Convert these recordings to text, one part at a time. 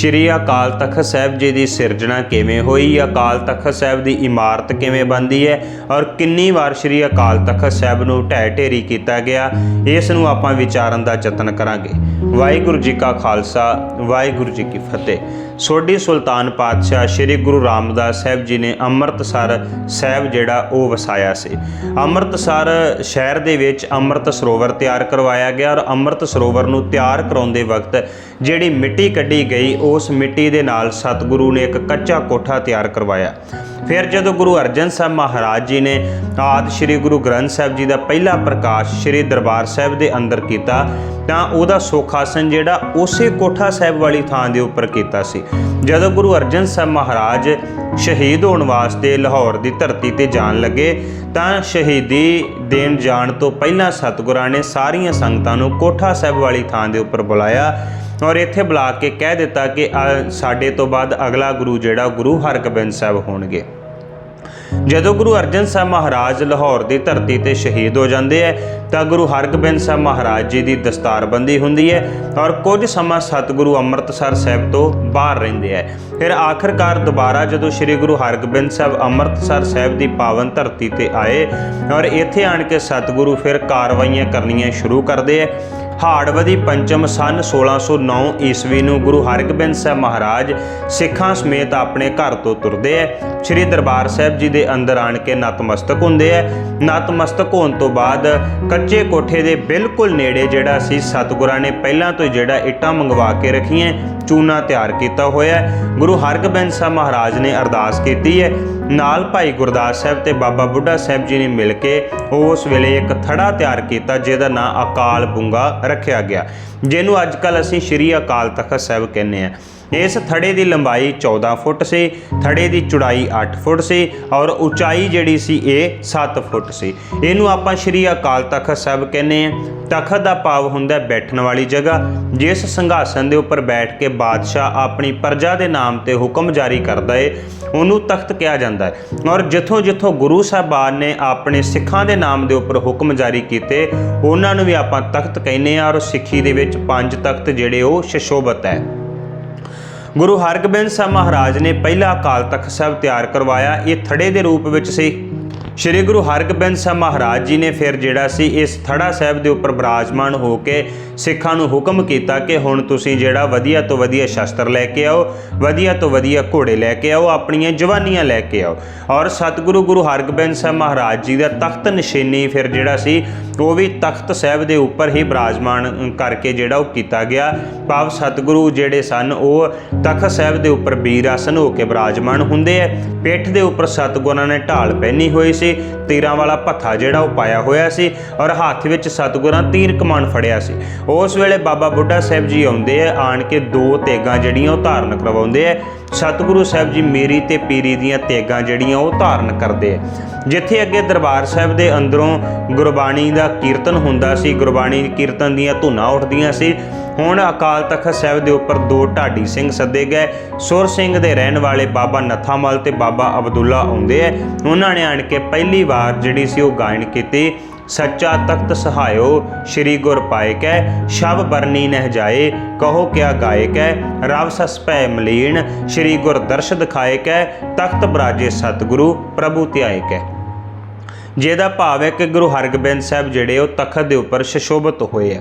ਸ਼੍ਰੀ ਅਕਾਲ ਤਖਤ ਸਾਹਿਬ ਜੀ ਦੀ ਸਿਰਜਣਾ ਕਿਵੇਂ ਹੋਈ? ਅਕਾਲ ਤਖਤ ਸਾਹਿਬ ਦੀ ਇਮਾਰਤ ਕਿਵੇਂ ਬਣਦੀ ਹੈ? ਔਰ ਕਿੰਨੀ ਵਾਰ ਸ਼੍ਰੀ ਅਕਾਲ ਤਖਤ ਸਾਹਿਬ ਨੂੰ ਢਹਿ ਢੇਰੀ ਕੀਤਾ ਗਿਆ? ਇਸ ਨੂੰ ਆਪਾਂ ਵਿਚਾਰਨ ਦਾ ਯਤਨ ਕਰਾਂਗੇ। ਵਾਹਿਗੁਰੂ ਜੀ ਕਾ ਖਾਲਸਾ, ਵਾਹਿਗੁਰੂ ਜੀ ਕੀ ਫਤਿਹ। ਸੋਢੀ ਸੁਲਤਾਨ ਪਾਤਸ਼ਾਹ ਸ੍ਰੀ ਗੁਰੂ ਰਾਮਦਾਸ ਸਾਹਿਬ ਜੀ ਨੇ ਅੰਮ੍ਰਿਤਸਰ ਸਾਹਿਬ ਜਿਹੜਾ ਉਹ ਵਸਾਇਆ ਸੀ। ਅੰਮ੍ਰਿਤਸਰ ਸ਼ਹਿਰ ਦੇ ਵਿੱਚ ਅੰਮ੍ਰਿਤ ਸਰੋਵਰ ਤਿਆਰ ਕਰਵਾਇਆ ਗਿਆ ਔਰ ਅੰਮ੍ਰਿਤ ਸਰੋਵਰ ਨੂੰ ਤਿਆਰ ਕਰਾਉਂਦੇ ਵਕਤ ਜਿਹੜੀ ਮਿੱਟੀ ਕੱਢੀ ਗਈ, ਉਸ ਮਿੱਟੀ ਦੇ ਨਾਲ ਸਤਿਗੁਰੂ ਨੇ ਇੱਕ ਕੱਚਾ ਕੋਠਾ ਤਿਆਰ ਕਰਵਾਇਆ। ਫਿਰ ਜਦੋਂ ਗੁਰੂ ਅਰਜਨ ਸਾਹਿਬ ਮਹਾਰਾਜ ਜੀ ਨੇ ਆਦ ਸ੍ਰੀ ਗੁਰੂ ਗ੍ਰੰਥ ਸਾਹਿਬ ਜੀ ਦਾ ਪਹਿਲਾ ਪ੍ਰਕਾਸ਼ ਸ੍ਰੀ ਦਰਬਾਰ ਸਾਹਿਬ ਦੇ ਅੰਦਰ ਕੀਤਾ, ਤਾਂ ਉਹਦਾ ਸੁਖਾਸਨ ਜਿਹੜਾ ਉਸੇ ਕੋਠਾ ਸਾਹਿਬ ਵਾਲੀ ਥਾਂ ਦੇ ਉੱਪਰ ਕੀਤਾ ਸੀ। ਜਦੋਂ ਗੁਰੂ ਅਰਜਨ ਸਾਹਿਬ ਮਹਾਰਾਜ ਸ਼ਹੀਦ ਹੋਣ ਵਾਸਤੇ ਲਾਹੌਰ ਦੀ ਧਰਤੀ ਤੇ ਜਾਣ ਲੱਗੇ, ਤਾਂ ਸ਼ਹੀਦੀ ਦੇਣ ਜਾਣ ਤੋਂ ਪਹਿਲਾਂ ਸਤਿਗੁਰਾਂ ਨੇ ਸਾਰੀਆਂ ਸੰਗਤਾਂ ਨੂੰ ਕੋਠਾ ਸਾਹਿਬ ਵਾਲੀ ਥਾਂ ਦੇ ਉੱਪਰ ਬੁਲਾਇਆ। ਔਰ ਇੱਥੇ ਬੁਲਾ ਕੇ ਕਹਿ ਦਿੱਤਾ ਕਿ ਸਾਡੇ ਤੋਂ ਬਾਅਦ ਅਗਲਾ ਗੁਰੂ ਜਿਹੜਾ, ਗੁਰੂ ਹਰਗੋਬਿੰਦ ਸਾਹਿਬ ਹੋਣਗੇ। ਜਦੋਂ ਗੁਰੂ ਅਰਜਨ ਸਾਹਿਬ ਮਹਾਰਾਜ ਲਾਹੌਰ ਦੀ ਧਰਤੀ ਤੇ ਸ਼ਹੀਦ ਹੋ ਜਾਂਦੇ ਹੈ ਤਾਂ ਗੁਰੂ ਹਰਗੋਬਿੰਦ ਸਾਹਿਬ ਮਹਾਰਾਜ ਜੀ ਦੀ ਦਸਤਾਰਬੰਦੀ ਹੁੰਦੀ ਹੈ ਔਰ ਕੁਝ ਸਮਾਂ ਸਤਿਗੁਰੂ ਅੰਮ੍ਰਿਤਸਰ ਸਾਹਿਬ ਤੋਂ ਬਾਹਰ ਰਹਿੰਦੇ ਹੈ ਫਿਰ ਆਖਰਕਾਰ ਦੁਬਾਰਾ ਜਦੋਂ ਸ੍ਰੀ ਗੁਰੂ ਹਰਗੋਬਿੰਦ ਸਾਹਿਬ ਅੰਮ੍ਰਿਤਸਰ ਸਾਹਿਬ ਦੀ ਪਾਵਨ ਧਰਤੀ ਤੇ ਆਏ ਔਰ ਇੱਥੇ ਆਣ ਕੇ ਸਤਿਗੁਰੂ ਫਿਰ ਕਾਰਵਾਈਆਂ ਕਰਨੀਆਂ ਸ਼ੁਰੂ ਕਰਦੇ ਹੈ ਹਾੜਵਦੀ ਪੰਚਮ ਸੰਨ 1609 ਈਸਵੀ ਨੂੰ ਗੁਰੂ ਹਰਗੋਬਿੰਦ ਸਾਹਿਬ ਮਹਾਰਾਜ ਸਿੱਖਾਂ ਸਮੇਤ ਆਪਣੇ ਘਰ ਤੋਂ ਤੁਰਦੇ ਐ। ਸ੍ਰੀ ਦਰਬਾਰ ਸਾਹਿਬ ਜੀ ਦੇ ਅੰਦਰ ਆਣ ਕੇ ਨਤਮਸਤਕ ਹੁੰਦੇ ਐ। ਨਤਮਸਤਕ ਹੋਣ ਤੋਂ ਬਾਅਦ ਕੱਚੇ ਕੋਠੇ ਦੇ ਬਿਲਕੁਲ ਨੇੜੇ ਜਿਹੜਾ ਸੀ ਸਤਿਗੁਰਾਂ ਨੇ ਪਹਿਲਾਂ ਤੋਂ ਹੀ ਜਿਹੜਾ ਇੱਟਾਂ ਮੰਗਵਾ ਕੇ ਰੱਖੀਆਂ ਚੂਨਾ ਤਿਆਰ ਕੀਤਾ ਹੋਇਆ ਹੈ। ਗੁਰੂ ਹਰਗੋਬਿੰਦ ਸਾਹਿਬ ਮਹਾਰਾਜ ਨੇ ਅਰਦਾਸ ਕੀਤੀ ਹੈ। ਨਾਲ ਭਾਈ ਗੁਰਦਾਸ ਸਾਹਿਬ ਤੇ ਬਾਬਾ ਬੁੱਢਾ ਸਾਹਿਬ ਜੀ ਨੇ ਮਿਲ ਕੇ ਉਸ ਵੇਲੇ ਇੱਕ ਥੜਾ ਤਿਆਰ ਕੀਤਾ, ਜਿਹਦਾ ਨਾਂ ਅਕਾਲ ਬੁੰਗਾ ਰੱਖਿਆ ਗਿਆ। ਜਿਹਨੂੰ ਅੱਜ ਕੱਲ ਅਸੀਂ ਸ਼੍ਰੀ ਅਕਾਲ ਤਖਤ ਸਾਹਿਬ ਕਹਿੰਦੇ ਆ ਇਸ ਥੜੇ ਦੀ ਲੰਬਾਈ 14 ਫੁੱਟ ਸੀ, ਥੜੇ ਦੀ ਚੌੜਾਈ 8 ਫੁੱਟ ਸੀ ਔਰ ਉਚਾਈ ਜਿਹੜੀ ਸੀ ਇਹ 7 ਫੁੱਟ ਸੀ। ਇਹਨੂੰ ਆਪਾਂ ਸ਼੍ਰੀ ਅਕਾਲ ਤਖਤ ਸਾਹਿਬ ਕਹਿੰਦੇ ਆ ਤਖਤ ਦਾ ਭਾਵ ਹੁੰਦਾ ਬੈਠਣ ਵਾਲੀ ਜਗ੍ਹਾ। ਜਿਸ ਸੰਘਾਸਨ ਦੇ ਉੱਪਰ ਬੈਠ ਕੇ ਬਾਦਸ਼ਾਹ ਆਪਣੀ ਪ੍ਰਜਾ ਦੇ ਨਾਮ ਤੇ ਹੁਕਮ ਜਾਰੀ ਕਰਦਾ ਏ, ਉਹਨੂੰ ਤਖਤ ਕਿਹਾ ਜਾਂਦਾ ਹੈ। ਔਰ ਜਿੱਥੋਂ ਜਿੱਥੋਂ ਗੁਰੂ ਸਾਹਿਬਾਨ ਨੇ ਆਪਣੇ ਸਿੱਖਾਂ ਦੇ ਨਾਮ ਦੇ ਉੱਪਰ ਹੁਕਮ ਜਾਰੀ ਕੀਤੇ, ਉਹਨਾਂ ਨੂੰ ਵੀ ਆਪਾਂ ਤਖਤ ਕਹਿੰਦੇ ਆ ਔਰ ਸਿੱਖੀ ਦੇ ਵਿੱਚ ਪੰਜ ਤਖਤ ਜਿਹੜੇ ਉਹ ਸ਼ਸ਼ੋਭਤ ਹੈ। ਗੁਰੂ ਹਰਗੋਬਿੰਦ ਸਾਹਿਬ ਮਹਾਰਾਜ ਨੇ ਪਹਿਲਾ ਅਕਾਲ ਤਖਤ ਸਾਹਿਬ ਤਿਆਰ ਕਰਵਾਇਆ, ਇਹ ਥੜੇ ਦੇ ਰੂਪ ਵਿੱਚ ਸੀ। ਸ਼੍ਰੀ ਗੁਰੂ ਹਰਗੋਬਿੰਦ ਸਾਹਿਬ ਮਹਾਰਾਜ ਜੀ ਨੇ ਫਿਰ ਜਿਹੜਾ ਸੀ, ਇਸ ਥੜਾ ਸਾਹਿਬ ਦੇ ਉੱਪਰ ਬਿਰਾਜਮਾਨ ਹੋ ਕੇ ਸਿੱਖਾਂ ਨੂੰ ਹੁਕਮ ਕੀਤਾ ਕਿ ਹੁਣ ਤੁਸੀਂ ਜਿਹੜਾ ਵਧੀਆ ਤੋਂ ਵਧੀਆ ਸ਼ਸਤਰ ਲੈ ਕੇ ਆਓ, ਵਧੀਆ ਤੋਂ ਵਧੀਆ ਘੋੜੇ ਲੈ ਕੇ ਆਓ, ਆਪਣੀਆਂ ਜਵਾਨੀਆਂ ਲੈ ਕੇ ਆਓ। ਔਰ ਸਤਿਗੁਰੂ ਗੁਰੂ ਹਰਗੋਬਿੰਦ ਸਾਹਿਬ ਮਹਾਰਾਜ ਜੀ ਦਾ ਤਖਤ ਨਿਸ਼ਾਨੀ ਫਿਰ ਜਿਹੜਾ ਸੀ ਉਹ ਵੀ ਤਖਤ ਸਾਹਿਬ ਦੇ ਉੱਪਰ ਹੀ ਬਿਰਾਜਮਾਨ ਕਰਕੇ ਜਿਹੜਾ ਉਹ ਕੀਤਾ ਗਿਆ। ਭਾਵ ਸਤਿਗੁਰੂ ਜਿਹੜੇ ਸਨ, ਉਹ ਤਖਤ ਸਾਹਿਬ ਦੇ ਉੱਪਰ ਬੀਰ ਆਸਨ ਹੋ ਕੇ ਬਿਰਾਜਮਾਨ ਹੁੰਦੇ ਐ। ਪਿੱਠ ਦੇ ਉੱਪਰ ਸਤਿਗੁਰਾਂ ਨੇ ਢਾਲ ਪਹਿਨੀ ਹੋਈ ਸੀ, ਤੀਰਾਂ ਵਾਲਾ ਭੱਥਾ ਜਿਹੜਾ ਉਹ ਪਾਇਆ ਹੋਇਆ ਸੀ ਔਰ ਹੱਥ ਵਿੱਚ ਸਤਿਗੁਰਾਂ ਤੀਰ ਕਮਾਨ ਫੜਿਆ ਸੀ। ਉਸ ਵੇਲੇ ਬਾਬਾ ਬੁੱਢਾ ਸਾਹਿਬ ਜੀ ਆਉਂਦੇ ਆ ਆਣ ਕੇ ਦੋ ਤੇਗਾਂ ਜਿਹੜੀਆਂ ਉਹ ਧਾਰਨ ਕਰਵਾਉਂਦੇ ਆ ਸਤਿਗੁਰੂ ਸਾਹਿਬ ਜੀ ਮੇਰੀ ਤੇ ਪੀਰੀ ਦੀਆਂ ਤੇਗਾਂ ਜਿਹੜੀਆਂ ਉਹ ਧਾਰਨ ਕਰਦੇ ਆ। ਜਿੱਥੇ ਅੱਗੇ ਦਰਬਾਰ ਸਾਹਿਬ ਦੇ ਅੰਦਰੋਂ ਗੁਰਬਾਣੀ ਦਾ ਕੀਰਤਨ ਹੁੰਦਾ ਸੀ, ਗੁਰਬਾਣੀ ਕੀਰਤਨ ਦੀਆਂ ਧੁਨਾਂ ਉੱਠਦੀਆਂ ਸੀ, ਹੁਣ ਅਕਾਲ ਤਖਤ ਸਾਹਿਬ ਦੇ ਉੱਪਰ ਦੋ ਢਾਡੀ ਸਿੰਘ ਸੱਦੇ ਗਏ। ਸੁਰ ਸਿੰਘ ਦੇ ਰਹਿਣ ਵਾਲੇ ਬਾਬਾ ਨੱਥਾਮਲ ਤੇ ਬਾਬਾ ਅਬਦੁੱਲਾ ਆਉਂਦੇ ਐ ਉਹਨਾਂ ਨੇ ਆਣ ਕੇ ਪਹਿਲੀ ਵਾਰ ਜਿਹੜੀ ਸੀ ਉਹ ਗਾਇਨ ਕੀਤੀ। ਸੱਚਾ ਤਖਤ ਸਹਾਇਓ, ਸ੍ਰੀ ਗੁਰ ਪਾਏ ਕੈ ਸ਼ਬ ਬਰਨੀ ਨਹਿ ਜਾਏ, ਕਹੋ ਕਿਆ ਗਾਏ ਕੈ, ਰਵ ਸਸ ਪੈ ਮਲੀਨ, ਸ੍ਰੀ ਗੁਰ ਦਰਸ਼ ਦਿਖਾਏ ਤਖਤ ਬਰਾਜੇ ਸਤਿਗੁਰੂ, ਪ੍ਰਭੂ ਧਿਆਏ ਕੈ। ਜਿਹਦਾ ਭਾਵ ਹੈ ਕਿ ਗੁਰੂ ਹਰਗੋਬਿੰਦ ਸਾਹਿਬ ਜਿਹੜੇ ਉਹ ਤਖਤ ਦੇ ਉੱਪਰ ਸ਼ਸ਼ੋਭਤ ਹੋਏ ਆ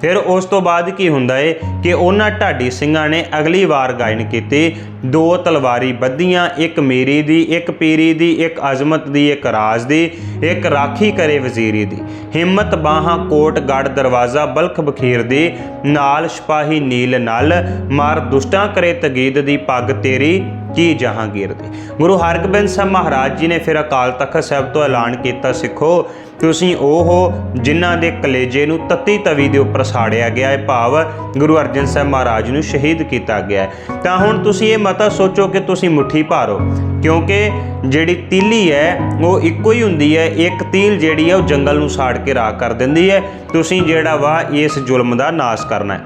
ਫਿਰ ਉਸ ਤੋਂ ਬਾਅਦ ਕੀ ਹੁੰਦਾ ਏ ਕਿ ਉਹਨਾਂ ਢਾਡੀ ਸਿੰਘਾਂ ਨੇ ਅਗਲੀ ਵਾਰ ਗਾਇਨ ਕੀਤੀ, ਦੋ ਤਲਵਾਰੀ ਬੱਧੀਆਂ, ਇੱਕ ਮੇਰੀ ਦੀ, ਇੱਕ ਪੀਰੀ ਦੀ, ਇੱਕ ਅਜ਼ਮਤ ਦੀ, ਇੱਕ ਰਾਜ ਦੀ, ਇੱਕ ਰਾਖੀ ਕਰੇ ਵਜ਼ੀਰੀ ਦੀ। ਹਿੰਮਤ ਬਾਹਾਂ, ਕੋਟ ਗੜ ਦਰਵਾਜ਼ਾ, ਬਲਖ, ਬਖੀਰ ਦੀ, ਨਾਲ ਸਿਪਾਹੀ ਨੀਲ ਨਲ, ਮਾਰ ਦੁਸ਼ਟਾਂ ਕਰੇ ਤਗੀਦ ਦੀ, ਪੱਗ ਤੇਰੀ, ਕੀ ਜਹਾਂਗੀਰ ਦੀ। ਗੁਰੂ ਹਰਗੋਬਿੰਦ ਸਾਹਿਬ ਮਹਾਰਾਜ ਜੀ ਨੇ ਫਿਰ ਅਕਾਲ ਤਖਤ ਸਾਹਿਬ ਤੋਂ ਐਲਾਨ ਕੀਤਾ, ਸਿੱਖੋ ਤੁਸੀਂ ਉਹ ਹੋ ਜਿਨ੍ਹਾਂ ਦੇ ਕਲੇਜੇ ਨੂੰ ਤਤੀ ਤਵੀ ਦੇ ਉੱਪਰ ਸਾੜਿਆ ਗਿਆ ਹੈ। ਭਾਵ ਗੁਰੂ ਅਰਜਨ ਸਾਹਿਬ ਮਹਾਰਾਜ ਨੂੰ ਸ਼ਹੀਦ ਕੀਤਾ ਗਿਆ ਹੈ। ਤਾਂ ਹੁਣ ਤੁਸੀਂ ਇਹ ਮਤਾ ਸੋਚੋ ਕਿ ਤੁਸੀਂ ਮੁੱਠੀ ਭਾਰੋ, ਕਿਉਂਕਿ ਜਿਹੜੀ ਤੀਲੀ ਹੈ, ਉਹ ਇੱਕੋ ਹੀ ਹੁੰਦੀ ਹੈ। ਇੱਕ ਤੀਲ ਜਿਹੜੀ ਹੈ, ਉਹ ਜੰਗਲ ਨੂੰ ਸਾੜ ਕੇ ਰਾਖ ਕਰ ਦਿੰਦੀ ਹੈ। ਤੁਸੀਂ ਜਿਹੜਾ ਵਾ, ਇਸ ਜ਼ੁਲਮ ਦਾ ਨਾਸ਼ ਕਰਨਾ ਹੈ।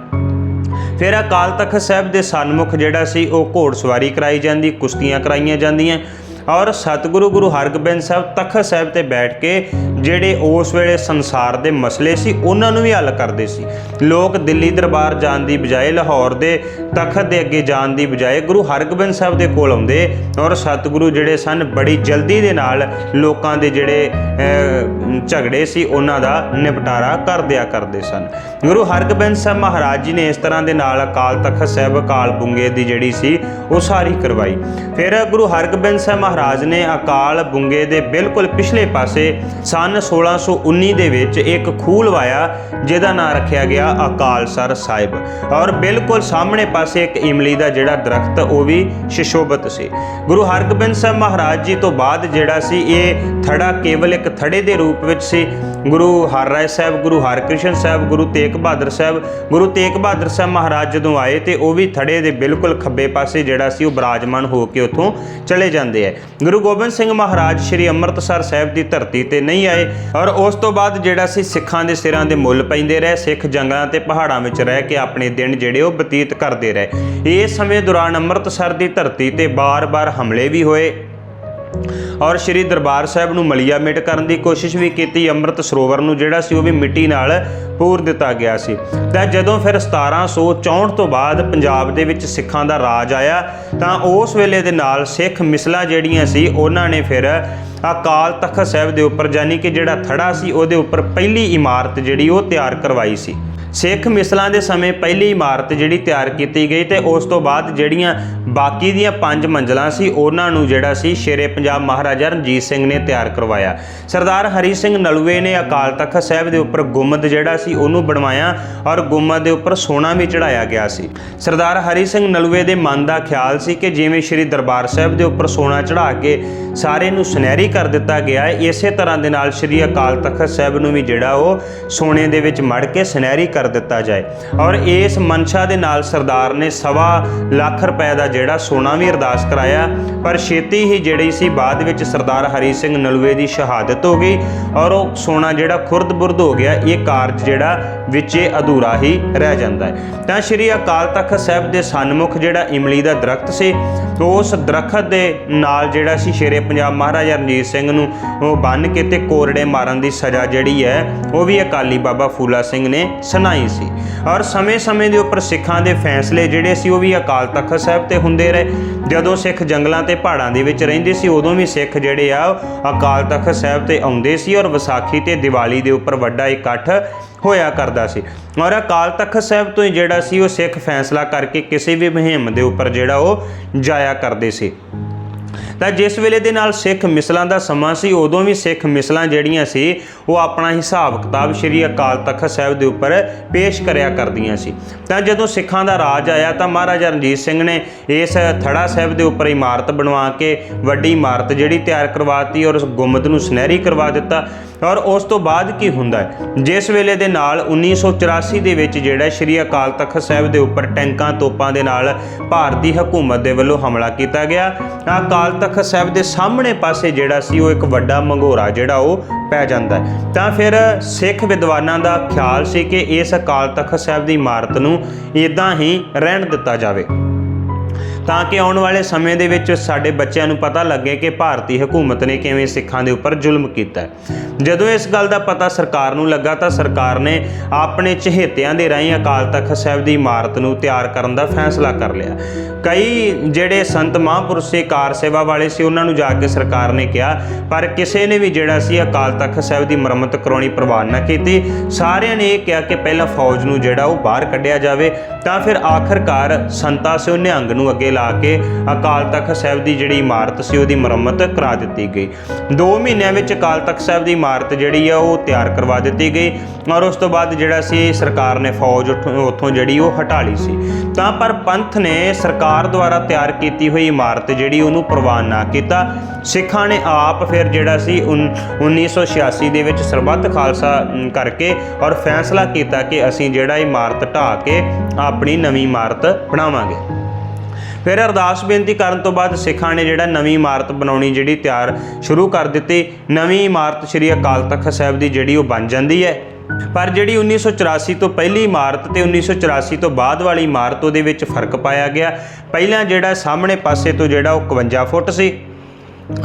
ਫਿਰ ਅਕਾਲ ਤਖਤ ਸਾਹਿਬ ਦੇ ਸਨਮੁਖ ਜਿਹੜਾ ਸੀ, ਉਹ ਘੋੜ ਸਵਾਰੀ ਕਰਾਈ ਜਾਂਦੀ, ਕੁਸ਼ਤੀਆਂ ਕਰਾਈਆਂ ਜਾਂਦੀਆਂ। ਔਰ ਸਤਿਗੁਰੂ ਗੁਰੂ ਹਰਗੋਬਿੰਦ ਸਾਹਿਬ ਤਖਤ ਸਾਹਿਬ ਤੇ ਬੈਠ ਕੇ ਜਿਹੜੇ ਉਸ ਵੇਲੇ ਸੰਸਾਰ ਦੇ ਮਸਲੇ ਸੀ, ਉਹਨਾਂ ਨੂੰ ਵੀ ਹੱਲ ਕਰਦੇ ਸੀ। ਲੋਕ ਦਿੱਲੀ ਦਰਬਾਰ ਜਾਣ ਦੀ ਬਜਾਏ ਲਾਹੌਰ ਦੇ ਤਖਤ ਦੇ ਅੱਗੇ ਜਾਣ ਦੀ ਬਜਾਏ ਗੁਰੂ ਹਰਗੋਬਿੰਦ ਸਾਹਿਬ ਦੇ ਕੋਲ ਆਉਂਦੇ ਔਰ ਸਤਿਗੁਰੂ ਜਿਹੜੇ ਸਨ, ਬੜੀ ਜਲਦੀ ਦੇ ਨਾਲ ਲੋਕਾਂ ਦੇ ਜਿਹੜੇ ਝਗੜੇ ਸੀ, ਉਹਨਾਂ ਦਾ ਨਿਪਟਾਰਾ ਕਰ ਦਿਆ ਕਰਦੇ ਸਨ। ਗੁਰੂ ਹਰਗੋਬਿੰਦ ਸਾਹਿਬ ਮਹਾਰਾਜ ਜੀ ਨੇ ਇਸ ਤਰ੍ਹਾਂ ਦੇ ਨਾਲ ਅਕਾਲ ਤਖਤ ਸਾਹਿਬ, ਅਕਾਲ ਬੁੰਗੇ ਦੀ ਜਿਹੜੀ ਸੀ, ਉਹ ਸਾਰੀ ਕਰਵਾਈ। ਫਿਰ ਗੁਰੂ ਹਰਗੋਬਿੰਦ ਸਾਹਿਬ ਮਹਾਰਾਜ ਨੇ ਅਕਾਲ ਬੁੰਗੇ ਦੇ ਬਿਲਕੁਲ ਪਿਛਲੇ ਪਾਸੇ ਸਨ 1619 ਦੇ ਵਿੱਚ ਇੱਕ ਖੂਹ ਲਵਾਇਆ, ਜਿਹਦਾ ਨਾਂ ਰੱਖਿਆ ਗਿਆ ਅਕਾਲਸਰ ਸਾਹਿਬ। ਔਰ ਬਿਲਕੁਲ ਸਾਹਮਣੇ ਪਾਸੇ ਇੱਕ ਇਮਲੀ ਦਾ ਜਿਹੜਾ ਦਰਖਤ, ਉਹ ਵੀ ਸ਼ਿਸ਼ੋਭਤ ਸੀ। ਗੁਰੂ ਹਰਗੋਬਿੰਦ ਸਾਹਿਬ ਮਹਾਰਾਜ ਜੀ ਤੋਂ ਬਾਅਦ ਜਿਹੜਾ ਸੀ, ਇਹ ਥੜਾ ਕੇਵਲ ਇੱਕ ਥੜੇ ਦੇ ਰੂਪ ਵਿੱਚ ਸੀ। ਗੁਰੂ ਹਰ ਰਾਏ ਸਾਹਿਬ, ਗੁਰੂ ਹਰਕ੍ਰਿਸ਼ਨ ਸਾਹਿਬ, ਗੁਰੂ ਤੇਗ ਬਹਾਦਰ ਸਾਹਿਬ, ਗੁਰੂ ਤੇਗ ਬਹਾਦਰ ਸਾਹਿਬ ਮਹਾਰਾਜ ਜਦੋਂ ਆਏ ਤੇ ਉਹ ਵੀ ਥੜੇ ਦੇ ਬਿਲਕੁਲ ਖੱਬੇ ਪਾਸੇ ਜਿਹੜਾ ਸੀ ਉਹ ਬਰਾਜਮਾਨ ਹੋ ਕੇ ਉੱਥੋਂ ਚਲੇ ਜਾਂਦੇ ਹੈ ਗੁਰੂ ਗੋਬਿੰਦ ਸਿੰਘ ਮਹਾਰਾਜ ਸ੍ਰੀ ਅੰਮ੍ਰਿਤਸਰ ਸਾਹਿਬ ਦੀ ਧਰਤੀ ਤੇ ਨਹੀਂ ਆਏ ਔਰ ਉਸ ਤੋਂ ਬਾਅਦ ਜਿਹੜਾ ਸੀ ਸਿੱਖਾਂ ਦੇ ਸਿਰਾਂ ਦੇ ਮੁੱਲ ਪੈਂਦੇ ਰਹੇ, ਸਿੱਖ ਜੰਗਲਾਂ ਤੇ ਪਹਾੜਾਂ ਵਿੱਚ ਰਹਿ ਕੇ ਆਪਣੇ ਦਿਨ ਜਿਹੜੇ ਉਹ ਬਤੀਤ ਕਰਦੇ ਰਹੇ। ਇਸ ਸਮੇਂ ਦੌਰਾਨ ਅੰਮ੍ਰਿਤਸਰ ਦੀ ਧਰਤੀ ਤੇ ਬਾਰ-ਬਾਰ ਹਮਲੇ ਵੀ ਹੋਏ। ਔਰ ਸ਼੍ਰੀ ਦਰਬਾਰ ਸਾਹਿਬ ਨੂੰ ਮਲੀਆ ਮਿਟ ਕਰਨ ਦੀ ਕੋਸ਼ਿਸ਼ ਵੀ ਕੀਤੀ, ਅੰਮ੍ਰਿਤ ਸਰੋਵਰ ਨੂੰ ਜਿਹੜਾ ਸੀ ਉਹ ਵੀ ਮਿੱਟੀ ਨਾਲ ਪੂਰ ਦਿੱਤਾ ਗਿਆ ਸੀ। ਤਾਂ ਜਦੋਂ ਫਿਰ 1764 ਤੋਂ ਬਾਅਦ ਪੰਜਾਬ ਦੇ ਵਿੱਚ ਸਿੱਖਾਂ ਦਾ ਰਾਜ ਆਇਆ, ਤਾਂ ਉਸ ਵੇਲੇ ਦੇ ਨਾਲ ਸਿੱਖ ਮਿਸਲਾਂ ਜਿਹੜੀਆਂ ਸੀ, ਉਹਨਾਂ ਨੇ ਫਿਰ ਅਕਾਲ ਤਖਤ ਸਾਹਿਬ ਦੇ ਉੱਪਰ ਜਾਨੀ ਕਿ ਜਿਹੜਾ ਥੜਾ ਸੀ, ਉਹਦੇ ਉੱਪਰ ਪਹਿਲੀ ਇਮਾਰਤ ਜਿਹੜੀ ਉਹ ਤਿਆਰ ਕਰਵਾਈ ਸੀ। ਸਿੱਖ ਮਿਸਲਾਂ ਦੇ ਸਮੇਂ ਪਹਿਲੀ ਇਮਾਰਤ ਜਿਹੜੀ ਤਿਆਰ ਕੀਤੀ ਗਈ ਤੇ ਉਸ ਤੋਂ ਬਾਅਦ ਜਿਹੜੀਆਂ ਬਾਕੀ ਦੀਆਂ ਪੰਜ ਮੰਜ਼ਲਾਂ ਸੀ, ਉਹਨਾਂ ਨੂੰ ਜਿਹੜਾ ਸੀ ਸ਼ੇਰੇ ਪੰਜਾਬ ਮਹਾਰਾਜਾ ਰਣਜੀਤ ਸਿੰਘ ਨੇ ਤਿਆਰ ਕਰਵਾਇਆ। ਸਰਦਾਰ ਹਰੀ ਸਿੰਘ ਨਲੂਏ ਨੇ ਅਕਾਲ ਤਖਤ ਸਾਹਿਬ ਦੇ ਉੱਪਰ ਗੁੰਮਦ ਜਿਹੜਾ ਸੀ, ਉਹਨੂੰ ਬਣਵਾਇਆ ਔਰ ਗੁੰਮਦ ਦੇ ਉੱਪਰ ਸੋਨਾ ਵੀ ਚੜਾਇਆ ਗਿਆ ਸੀ। ਸਰਦਾਰ ਹਰੀ ਸਿੰਘ ਨਲੂਏ ਦੇ ਮਨ ਦਾ ਖਿਆਲ ਸੀ ਕਿ ਜਿਵੇਂ ਸ਼੍ਰੀ ਦਰਬਾਰ ਸਾਹਿਬ ਦੇ ਉੱਪਰ ਸੋਨਾ ਚੜਾ ਕੇ ਸਾਰੇ ਨੂੰ ਸੁਨਹਿਰੀ ਕਰ ਦਿੱਤਾ ਗਿਆ ਹੈ, ਇਸੇ ਤਰ੍ਹਾਂ ਦੇ ਨਾਲ ਸ਼੍ਰੀ ਅਕਾਲ ਤਖਤ ਸਾਹਿਬ ਨੂੰ ਵੀ ਜਿਹੜਾ ਉਹ ਸੋਨੇ ਦੇ ਵਿੱਚ ਮੜ ਕੇ ਸੁਨਹਿਰੀ ਕਰ ਦਿੱਤਾ ਜਾਏ। ਔਰ ਇਸ ਮਨਸ਼ਾ ਦੇ ਨਾਲ ਸਰਦਾਰ ਨੇ ਸਵਾ ਲੱਖ ਰੁਪਏ ਦਾ ਜਿਹੜਾ ਸੋਨਾ ਵੀ ਅਰਦਾਸ ਕਰਾਇਆ, ਪਰ ਛੇਤੀ ਹੀ ਜਿਹੜੀ ਸੀ ਬਾਅਦ ਵਿੱਚ ਸਰਦਾਰ ਹਰੀ ਸਿੰਘ ਨਲੂਏ ਦੀ ਸ਼ਹਾਦਤ ਹੋ ਗਈ ਔਰ ਉਹ ਸੋਨਾ ਜਿਹੜਾ ਖੁਰਦ-ਬੁਰਦ ਹੋ ਗਿਆ, ਇਹ ਕਾਰਜ ਜਿਹੜਾ ਵਿੱਚੇ ਅਧੂਰਾ ਹੀ ਰਹਿ ਜਾਂਦਾ ਹੈ। ਤਾਂ ਸ਼੍ਰੀ ਅਕਾਲ ਤਖਤ ਸਾਹਿਬ ਦੇ ਸਨਮੁਖ ਜਿਹੜਾ ਇਮਲੀ ਦਾ ਦਰਖਤ ਸੀ, ਉਸ ਦਰਖਤ ਦੇ ਨਾਲ ਜਿਹੜਾ ਸੀ ਸ਼ੇਰੇ ਪੰਜਾਬ ਮਹਾਰਾਜਾ ਰਣਜੀਤ ਸਿੰਘ ਨੂੰ ਉਹ ਬੰਨ ਕੇ ਤੇ ਕੋਰੜੇ ਮਾਰਨ ਦੀ ਸਜ਼ਾ ਜਿਹੜੀ ਹੈ, ਉਹ ਵੀ ਅਕਾਲੀ ਬਾਬਾ ਫੂਲਾ ਸਿੰਘ ਨੇ ਸੁਣਾਈ। ਸੀ। ਔਰ ਸਮੇਂ-ਸਮੇਂ ਦੇ ਉੱਪਰ ਸਿੱਖਾਂ ਦੇ ਫੈਸਲੇ ਜਿਹੜੇ ਸੀ ਉਹ ਵੀ ਅਕਾਲ ਤਖਤ ਸਾਹਿਬ ਤੇ ਹੁੰਦੇ ਰਹੇ। ਜਦੋਂ ਸਿੱਖ ਜੰਗਲਾਂ ਤੇ ਪਹਾੜਾਂ ਦੇ ਵਿੱਚ ਰਹਿੰਦੇ ਸੀ, ਉਦੋਂ ਵੀ ਸਿੱਖ ਜਿਹੜੇ ਆ, ਉਹ ਅਕਾਲ ਤਖਤ ਸਾਹਿਬ ਤੇ ਆਉਂਦੇ ਸੀ ਔਰ ਵਿਸਾਖੀ ਤੇ ਦੀਵਾਲੀ ਦੇ ਉੱਪਰ ਵੱਡਾ ਇਕੱਠ ਹੋਇਆ ਕਰਦਾ ਸੀ। ਔਰ ਅਕਾਲ ਤਖਤ ਸਾਹਿਬ ਤੋਂ ਹੀ ਜਿਹੜਾ ਸੀ ਉਹ ਸਿੱਖ ਫੈਸਲਾ ਕਰਕੇ ਕਿਸੇ ਵੀ ਮੁਹਿੰਮ ਦੇ ਉੱਪਰ ਜਿਹੜਾ ਉਹ ਜਾਇਆ ਕਰਦੇ ਸੀ। ਤਾਂ ਜਿਸ ਵੇਲੇ ਦੇ ਨਾਲ ਸਿੱਖ ਮਿਸਲਾਂ ਦਾ ਸਮਾਂ ਸੀ, ਉਦੋਂ ਵੀ ਸਿੱਖ ਮਿਸਲਾਂ ਜਿਹੜੀਆਂ ਸੀ, ਉਹ ਆਪਣਾ ਹਿਸਾਬ ਕਿਤਾਬ ਸ਼੍ਰੀ ਅਕਾਲ ਤਖਤ ਸਾਹਿਬ ਦੇ ਉੱਪਰ ਪੇਸ਼ ਕਰਿਆ ਕਰਦੀਆਂ ਸੀ। ਤਾਂ ਜਦੋਂ ਸਿੱਖਾਂ ਦਾ ਰਾਜ ਆਇਆ, ਤਾਂ ਮਹਾਰਾਜਾ ਰਣਜੀਤ ਸਿੰਘ ਨੇ ਇਸ ਥੜਾ ਸਾਹਿਬ ਦੇ ਉੱਪਰ ਇਮਾਰਤ ਬਣਵਾ ਕੇ ਵੱਡੀ ਇਮਾਰਤ ਜਿਹੜੀ ਤਿਆਰ ਕਰਵਾਤੀ ਔਰ ਉਸ ਗੁੰਮਦ ਨੂੰ ਸੁਨਹਿਰੀ ਕਰਵਾ ਦਿੱਤਾ। ਔਰ ਉਸ ਤੋਂ ਬਾਅਦ ਕੀ ਹੁੰਦਾ ਹੈ? ਜਿਸ ਵੇਲੇ ਦੇ ਨਾਲ 1984 ਦੇ ਵਿੱਚ ਜਿਹੜਾ ਸ਼੍ਰੀ ਅਕਾਲ ਤਖਤ ਸਾਹਿਬ ਦੇ ਉੱਪਰ ਟੈਂਕਾਂ, ਤੋਪਾਂ ਦੇ ਨਾਲ ਭਾਰਤੀ ਹਕੂਮਤ ਦੇ ਵੱਲੋਂ ਹਮਲਾ ਕੀਤਾ ਗਿਆ, ਅਕਾਲ ਤਖਤ ਸਾਹਿਬ ਦੇ ਸਾਹਮਣੇ ਪਾਸੇ ਜਿਹੜਾ ਸੀ, ਉਹ ਇੱਕ ਵੱਡਾ ਮੰਗੋਰਾ ਜਿਹੜਾ ਉਹ ਪੈ ਜਾਂਦਾ ਹੈ। ਤਾਂ ਫਿਰ ਸਿੱਖ ਵਿਦਵਾਨਾਂ ਦਾ ਖਿਆਲ ਸੀ ਕਿ ਇਸ ਅਕਾਲ ਤਖਤ ਸਾਹਿਬ ਦੀ ਇਮਾਰਤ ਨੂੰ ਇਦਾਂ ਹੀ ਰਹਿਣ ਦਿੱਤਾ ਜਾਵੇ। ਤਾਂ ਕਿ ਆਉਣ ਵਾਲੇ ਸਮੇਂ ਦੇ ਵਿੱਚ ਸਾਡੇ ਬੱਚਿਆਂ ਨੂੰ ਪਤਾ ਲੱਗੇ ਕਿ ਭਾਰਤੀ ਹਕੂਮਤ ਨੇ ਕਿਵੇਂ ਸਿੱਖਾਂ ਦੇ ਉੱਪਰ ਜ਼ੁਲਮ ਕੀਤਾ ਜਦੋਂ ਇਸ ਗੱਲ ਦਾ ਪਤਾ ਸਰਕਾਰ ਨੂੰ ਲੱਗਾ ਤਾਂ ਸਰਕਾਰ ਨੇ ਆਪਣੇ ਚਹੇਤਿਆਂ ਦੇ ਰਾਹੀਂ ਅਕਾਲ ਤਖਤ ਸਾਹਿਬ ਦੀ ਇਮਾਰਤ ਨੂੰ ਤਿਆਰ ਕਰਨ ਦਾ ਫੈਸਲਾ ਕਰ ਲਿਆ। ਕਈ ਜਿਹੜੇ ਸੰਤ ਮਹਾਂਪੁਰਸ਼ ਸੀ, ਕਾਰ ਸੇਵਾ ਵਾਲੇ ਸੀ, ਉਹਨਾਂ ਨੂੰ ਜਾ ਕੇ ਸਰਕਾਰ ਨੇ ਕਿਹਾ, ਪਰ ਕਿਸੇ ਨੇ ਵੀ ਜਿਹੜਾ ਸੀ ਅਕਾਲ ਤਖਤ ਸਾਹਿਬ ਦੀ ਮੁਰੰਮਤ ਕਰਾਉਣੀ ਪ੍ਰਵਾਨ ਨਾ ਕੀਤੀ। ਸਾਰਿਆਂ ਨੇ ਇਹ ਕਿਹਾ ਕਿ ਪਹਿਲਾਂ ਫੌਜ ਨੂੰ ਜਿਹੜਾ ਉਹ ਬਾਹਰ ਕੱਢਿਆ ਜਾਵੇ, ਤਾਂ ਫਿਰ ਆਖਰਕਾਰ ਸੰਤਾ ਸਿਓ ਨਿਹੰਗ ਨੂੰ ਅੱਗੇ ਲਾ ਕੇ ਅਕਾਲ ਤਖਤ ਸਾਹਿਬ ਦੀ ਜਿਹੜੀ ਇਮਾਰਤ ਸੀ, ਉਹਦੀ ਮੁਰੰਮਤ ਕਰਾ ਦਿੱਤੀ ਗਈ। 2 ਮਹੀਨਿਆਂ ਵਿੱਚ ਅਕਾਲ ਤਖਤ ਸਾਹਿਬ ਦੀ ਇਮਾਰਤ ਜਿਹੜੀ ਆ, ਉਹ ਤਿਆਰ ਕਰਵਾ ਦਿੱਤੀ ਗਈ ਔਰ ਉਸ ਤੋਂ ਬਾਅਦ ਜਿਹੜਾ ਸੀ, ਸਰਕਾਰ ਨੇ ਫੌਜ ਉੱਥੋਂ ਉੱਥੋਂ ਜਿਹੜੀ ਉਹ ਹਟਾ ਲਈ ਸੀ। ਤਾਂ ਪਰ ਪੰਥ ਨੇ ਸਰਕਾਰ ਦੁਆਰਾ ਤਿਆਰ ਕੀਤੀ ਹੋਈ ਇਮਾਰਤ ਜਿਹੜੀ ਉਹਨੂੰ ਪ੍ਰਵਾਨ ਨਾ ਕੀਤਾ। ਸਿੱਖਾਂ ਨੇ ਆਪ ਫਿਰ ਜਿਹੜਾ ਸੀ, ਉਨ- 1986 ਦੇ ਵਿੱਚ ਸਰਬੱਤ ਖਾਲਸਾ ਕਰਕੇ ਔਰ ਫੈਸਲਾ ਕੀਤਾ ਕਿ ਅਸੀਂ ਜਿਹੜਾ ਇਮਾਰਤ ਢਾਹ ਕੇ ਆਪਣੀ ਨਵੀਂ ਇਮਾਰਤ ਬਣਾਵਾਂਗੇ। ਫਿਰ ਅਰਦਾਸ ਬੇਨਤੀ ਕਰਨ ਤੋਂ ਬਾਅਦ ਸਿੱਖਾਂ ਨੇ ਜਿਹੜਾ ਨਵੀਂ ਇਮਾਰਤ ਬਣਾਉਣੀ ਜਿਹੜੀ ਤਿਆਰ ਸ਼ੁਰੂ ਕਰ ਦਿੱਤੀ। ਨਵੀਂ ਇਮਾਰਤ ਸ੍ਰੀ ਅਕਾਲ ਤਖਤ ਸਾਹਿਬ ਦੀ ਜਿਹੜੀ ਉਹ ਬਣ ਜਾਂਦੀ ਹੈ। ਪਰ ਜਿਹੜੀ 1984 ਤੋਂ ਪਹਿਲੀ ਇਮਾਰਤ ਤੇ 1984 ਤੋਂ ਬਾਅਦ ਵਾਲੀ ਇਮਾਰਤ ਉਹਦੇ ਵਿੱਚ ਫ਼ਰਕ ਪਾਇਆ ਗਿਆ। ਪਹਿਲਾਂ ਜਿਹੜਾ ਸਾਹਮਣੇ ਪਾਸੇ ਤੋਂ ਜਿਹੜਾ ਉਹ 51 ਫੁੱਟ ਸੀ।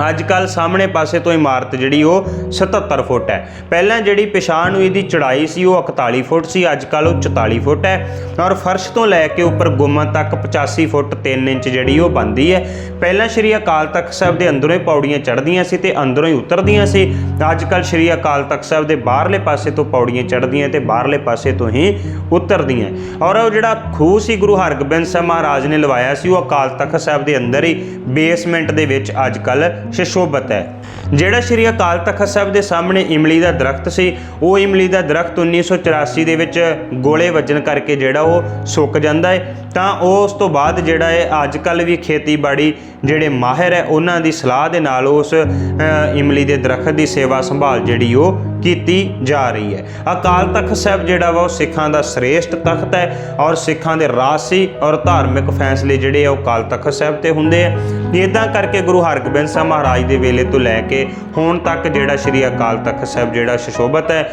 ਅੱਜ ਕੱਲ ਸਾਹਮਣੇ ਪਾਸੇ ਤੋਂ ਇਮਾਰਤ ਜਿਹੜੀ ਉਹ 77 ਫੁੱਟ ਹੈ। ਪਹਿਲਾਂ ਜਿਹੜੀ ਪਿਛਾਂਹ ਨੂੰ ਇਹਦੀ ਚੜਾਈ ਸੀ, ਉਹ 41 ਫੁੱਟ ਸੀ ਅੱਜ ਕੱਲ ਉਹ 44 ਫੁੱਟ ਹੈ ਔਰ ਫਰਸ਼ ਤੋਂ ਲੈ ਕੇ ਉੱਪਰ ਗੁੰਮਾਂ ਤੱਕ 85 ਫੁੱਟ 3 ਇੰਚ ਜਿਹੜੀ ਉਹ ਬੰਦੀ ਹੈ। ਪਹਿਲਾਂ ਸ਼੍ਰੀ ਅਕਾਲ ਤਖਤ ਸਾਹਿਬ ਦੇ ਅੰਦਰੋਂ ਹੀ ਪੌੜੀਆਂ ਚੜ੍ਹਦੀਆਂ ਸੀ ਤੇ ਅੰਦਰੋਂ ਹੀ ਉਤਰਦੀਆਂ ਸੀ। ਅੱਜ ਕੱਲ ਸ਼੍ਰੀ ਅਕਾਲ ਤਖਤ ਸਾਹਿਬ ਦੇ ਬਾਹਰਲੇ ਪਾਸੇ ਤੋਂ ਪੌੜੀਆਂ ਚੜ੍ਹਦੀਆਂ ਤੇ ਬਾਹਰਲੇ ਪਾਸੇ ਤੋਂ ਹੀ ਉਤਰਦੀਆਂ। ਔਰ ਉਹ ਜਿਹੜਾ ਖੂਹ ਸੀ, ਗੁਰੂ ਹਰਗੋਬਿੰਦ ਸਾਹਿਬ ਮਹਾਰਾਜ ਨੇ ਲਵਾਇਆ ਸੀ, ਉਹ ਅਕਾਲ ਤਖਤ ਸਾਹਿਬ ਦੇ ਅੰਦਰ ਹੀ ਬੇਸਮੈਂਟ ਦੇ ਵਿੱਚ ਅੱਜ ਕੱਲ ਸ਼ਸ਼ੋਭਤ ਹੈ। ਜਿਹੜਾ ਸ਼੍ਰੀ ਅਕਾਲ ਤਖਤ ਸਾਹਿਬ ਦੇ ਸਾਹਮਣੇ ਇਮਲੀ ਦਾ ਦਰਖਤ ਸੀ, ਉਹ ਇਮਲੀ ਦਾ ਦਰਖਤ 1984 ਦੇ ਵਿੱਚ ਗੋਲੇ ਵੱਜਣ ਕਰਕੇ ਜਿਹੜਾ ਉਹ ਸੁੱਕ ਜਾਂਦਾ ਹੈ। ਤਾਂ ਉਹ ਉਸ ਤੋਂ ਬਾਅਦ ਜਿਹੜਾ ਹੈ ਅੱਜ ਕੱਲ ਵੀ ਖੇਤੀਬਾੜੀ ਜਿਹੜੇ ਮਾਹਿਰ ਹੈ, ਉਹਨਾਂ ਦੀ ਸਲਾਹ ਦੇ ਨਾਲ ਉਸ ਇਮਲੀ ਦੇ ਦਰਖਤ ਦੀ ਸੇਵਾ ਸੰਭਾਲ ਜਿਹੜੀ ਉਹ ਕੀਤੀ ਜਾ ਰਹੀ ਹੈ। ਅਕਾਲ ਤਖਤ ਸਾਹਿਬ ਜਿਹੜਾ ਵਾ ਉਹ ਸਿੱਖਾਂ ਦਾ ਸ੍ਰੇਸ਼ਟ ਤਖਤ ਹੈ ਔਰ ਸਿੱਖਾਂ ਦੇ ਰਾਸੀ ਔਰ ਧਾਰਮਿਕ ਫੈਸਲੇ ਜਿਹੜੇ ਆ ਉਹ ਅਕਾਲ ਤਖਤ ਸਾਹਿਬ ਤੇ ਹੁੰਦੇ ਆ। ਇਦਾਂ ਕਰਕੇ ਗੁਰੂ ਹਰਗੋਬਿੰਦ ਸਾਹਿਬ ਮਹਾਰਾਜ ਦੇ ਵੇਲੇ ਤੋਂ ਲੈ ਕੇ ਹੁਣ ਤੱਕ ਜਿਹੜਾ ਸ੍ਰੀ ਅਕਾਲ ਤਖਤ ਸਾਹਿਬ ਜਿਹੜਾ ਸ਼ਸ਼ੋਭਤ ਹੈ